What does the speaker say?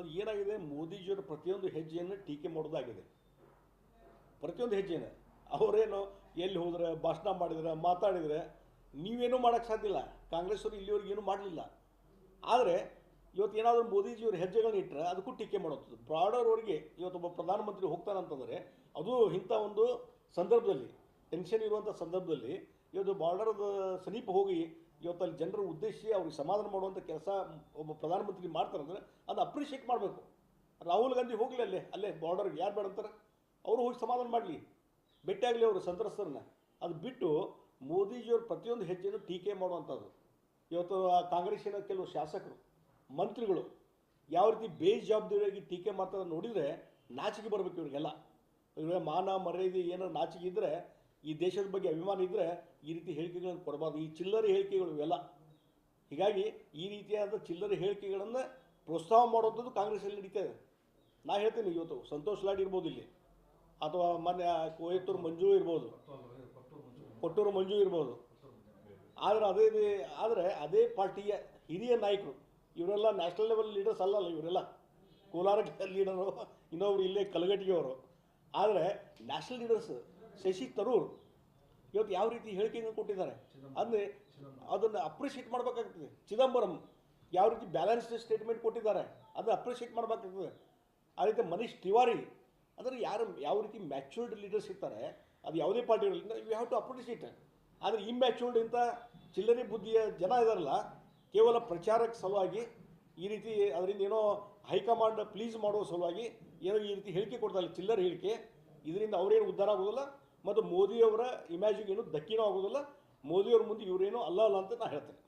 ಅದು ಏನಾಗಿದೆ? ಮೋದಿಜಿಯವರ ಪ್ರತಿಯೊಂದು ಹೆಜ್ಜೆಯನ್ನು ಟೀಕೆ ಮಾಡೋದಾಗಿದೆ. ಪ್ರತಿಯೊಂದು ಹೆಜ್ಜೆನ. ಅವರೇನು ಎಲ್ಲಿ ಹೋದ್ರೆ, ಭಾಷಣ ಮಾಡಿದ್ರೆ, ಮಾತಾಡಿದರೆ ನೀವೇನೂ ಮಾಡೋಕ್ಕೆ ಸಾಧ್ಯ ಇಲ್ಲ. ಕಾಂಗ್ರೆಸ್ಸವರು ಇಲ್ಲಿವರೆಗೆ ಏನೂ ಮಾಡಲಿಲ್ಲ. ಆದರೆ ಇವತ್ತು ಏನಾದರೂ ಮೋದಿಜಿಯವ್ರ ಹೆಜ್ಜೆಗಳನ್ನ ಇಟ್ಟರೆ ಅದಕ್ಕೂ ಟೀಕೆ ಮಾಡೋದು. ಬ್ರಾಡರ್ವರೆಗೆ ಇವತ್ತೊಬ್ಬ ಪ್ರಧಾನಮಂತ್ರಿ ಹೋಗ್ತಾನಂತಂದರೆ ಅದು ಇಂಥ ಒಂದು ಸಂದರ್ಭದಲ್ಲಿ ಟೆನ್ಷನ್ ಇರುವಂಥ ಸಂದರ್ಭದಲ್ಲಿ ಇವತ್ತು ಬಾರ್ಡರ್ದ ಸಮೀಪ ಹೋಗಿ ಇವತ್ತು ಅಲ್ಲಿ ಜನರ ಉದ್ದೇಶಿಸಿ ಅವ್ರಿಗೆ ಸಮಾಧಾನ ಮಾಡುವಂಥ ಕೆಲಸ ಒಬ್ಬ ಪ್ರಧಾನಮಂತ್ರಿ ಮಾಡ್ತಾರಂದ್ರೆ ಅದು ಅಪ್ರಿಷಿಯೇಟ್ ಮಾಡಬೇಕು. ರಾಹುಲ್ ಗಾಂಧಿ ಹೋಗಲಿ ಅಲ್ಲೇ ಅಲ್ಲೇ ಬಾರ್ಡರ್ಗೆ ಯಾರು ಬೇಡ ಅಂತಾರೆ? ಅವರು ಹೋಗಿ ಸಮಾಧಾನ ಮಾಡಲಿ. ಭೇಟಿಯಾಗಲಿ ಅವರು ಸಂತ್ರಸ್ತರನ್ನ. ಅದು ಬಿಟ್ಟು ಮೋದಿಜಿಯವ್ರ ಪ್ರತಿಯೊಂದು ಹೆಜ್ಜೆಯನ್ನು ಟೀಕೆ ಮಾಡುವಂಥದ್ದು. ಇವತ್ತು ಕಾಂಗ್ರೆಸ್ಸಿನ ಕೆಲವು ಶಾಸಕರು, ಮಂತ್ರಿಗಳು ಯಾವ ರೀತಿ ಬೇಜವಾಬ್ದಾರಿಯಾಗಿ ಟೀಕೆ ಮಾಡ್ತಾರೆ ನೋಡಿದರೆ ನಾಚಿಕೆ ಬರಬೇಕು ಇವರಿಗೆಲ್ಲ. ಇವ್ರಿಗೆ ಮಾನ ಮರ್ಯಾದೆ ಏನಾರು ನಾಚಿಕೆ ಇದ್ದರೆ ಈ ದೇಶದ ಬಗ್ಗೆ ಅಭಿಮಾನ ಇದ್ದರೆ ಈ ರೀತಿ ಹೇಳಿಕೆಗಳನ್ನು ಕೊಡಬಾರ್ದು. ಈ ಚಿಲ್ಲರೆ ಹೇಳಿಕೆಗಳು ಇವೆಲ್ಲ. ಹೀಗಾಗಿ ಈ ರೀತಿಯಾದ ಚಿಲ್ಲರೆ ಹೇಳಿಕೆಗಳನ್ನು ಪ್ರೋತ್ಸಾಹ ಮಾಡುವಂಥದ್ದು ಕಾಂಗ್ರೆಸ್ಸಲ್ಲಿ ನಡೀತಾ ಇದೆ. ನಾ ಹೇಳ್ತೀನಿ ಇವತ್ತು, ಸಂತೋಷ್ ಲಾಡ್ ಇರ್ಬೋದು ಇಲ್ಲಿ. ಅಥವಾ ಮೊನ್ನೆ ಕೋಯತ್ತೂರು ಮಂಜು ಇರ್ಬೋದು. ಕೊಟ್ಟೂರು ಮಂಜು ಇರ್ಬೋದು. ಆದರೆ ಅದೇ ಆದರೆ ಅದೇ ಪಾರ್ಟಿಯ ಹಿರಿಯ ನಾಯಕರು, ಇವರೆಲ್ಲ ನ್ಯಾಷನಲ್ ಲೆವೆಲ್ ಲೀಡರ್ಸ್ ಅಲ್ಲಲ್ಲ ಇವರೆಲ್ಲ. ಕೋಲಾರ ಲೀಡರು, ಇನ್ನೊಬ್ರು ಇಲ್ಲೇ ಕಲಗಟ್ಟಿಗೆಯವರು ಆದರೆ ನ್ಯಾಷನಲ್ ಲೀಡರ್ಸ್ ಶಶಿ ತರೂರ್ ಇವತ್ತು ಯಾವ ರೀತಿ ಹೇಳಿಕೆಯನ್ನು ಕೊಟ್ಟಿದ್ದಾರೆ? ಅಂದರೆ ಅದನ್ನು ಅಪ್ರಿಷಿಯೇಟ್ ಮಾಡಬೇಕಾಗ್ತದೆ. ಚಿದಂಬರಂ ಯಾವ ರೀತಿ ಬ್ಯಾಲೆನ್ಸ್ಡ್ ಸ್ಟೇಟ್ಮೆಂಟ್ ಕೊಟ್ಟಿದ್ದಾರೆ ಅದನ್ನು ಅಪ್ರಿಷಿಯೇಟ್ ಮಾಡಬೇಕಾಗ್ತದೆ. ಆ ರೀತಿ ಮನೀಶ್ ತಿವಾರಿ ಅಂದರೆ ಯಾರು ಯಾವ ರೀತಿ ಮ್ಯಾಚೂರ್ಡ್ ಲೀಡರ್ಸ್ ಇರ್ತಾರೆ ಅದು ಯಾವುದೇ ಪಾರ್ಟಿ ಇರಲಿ ಯು ಹ್ಯಾವ್ ಟು ಅಪ್ರಿಷಿಯೇಟ್ ಆದರೆ ಇಮ್ಯಾಚೂರ್ಡ್ ಇಂಥ ಚಿಲ್ಲರೆ ಬುದ್ಧಿಯ ಜನ ಇದಾರಲ್ಲ ಕೇವಲ ಪ್ರಚಾರಕ್ಕೆ ಸಲುವಾಗಿ ಈ ರೀತಿ ಅದರಿಂದ ಏನೋ ಹೈಕಮಾಂಡ್ ಪ್ಲೀಸ್ ಮಾಡೋ ಸಲುವಾಗಿ ಏನೋ ಈ ರೀತಿ ಹೇಳಿಕೆ ಕೊಡ್ತಾರೆ ಚಿಲ್ಲರೆ ಹೇಳಿಕೆ. ಇದರಿಂದ ಅವರೇನು ಉದ್ಧಾರ ಆಗೋದಿಲ್ಲ. ಮತ್ತು ಮೋದಿಯವರ ಇಮ್ಯಾಜಿಗೆ ಏನು ಧಕ್ಕಿನೂ ಆಗೋದಿಲ್ಲ. ಮೋದಿಯವ್ರ ಮುಂದೆ ಇವರೇನು ಅಲ್ಲ ಅಲ್ಲ ಅಂತ ನಾನು ಹೇಳ್ತೇನೆ.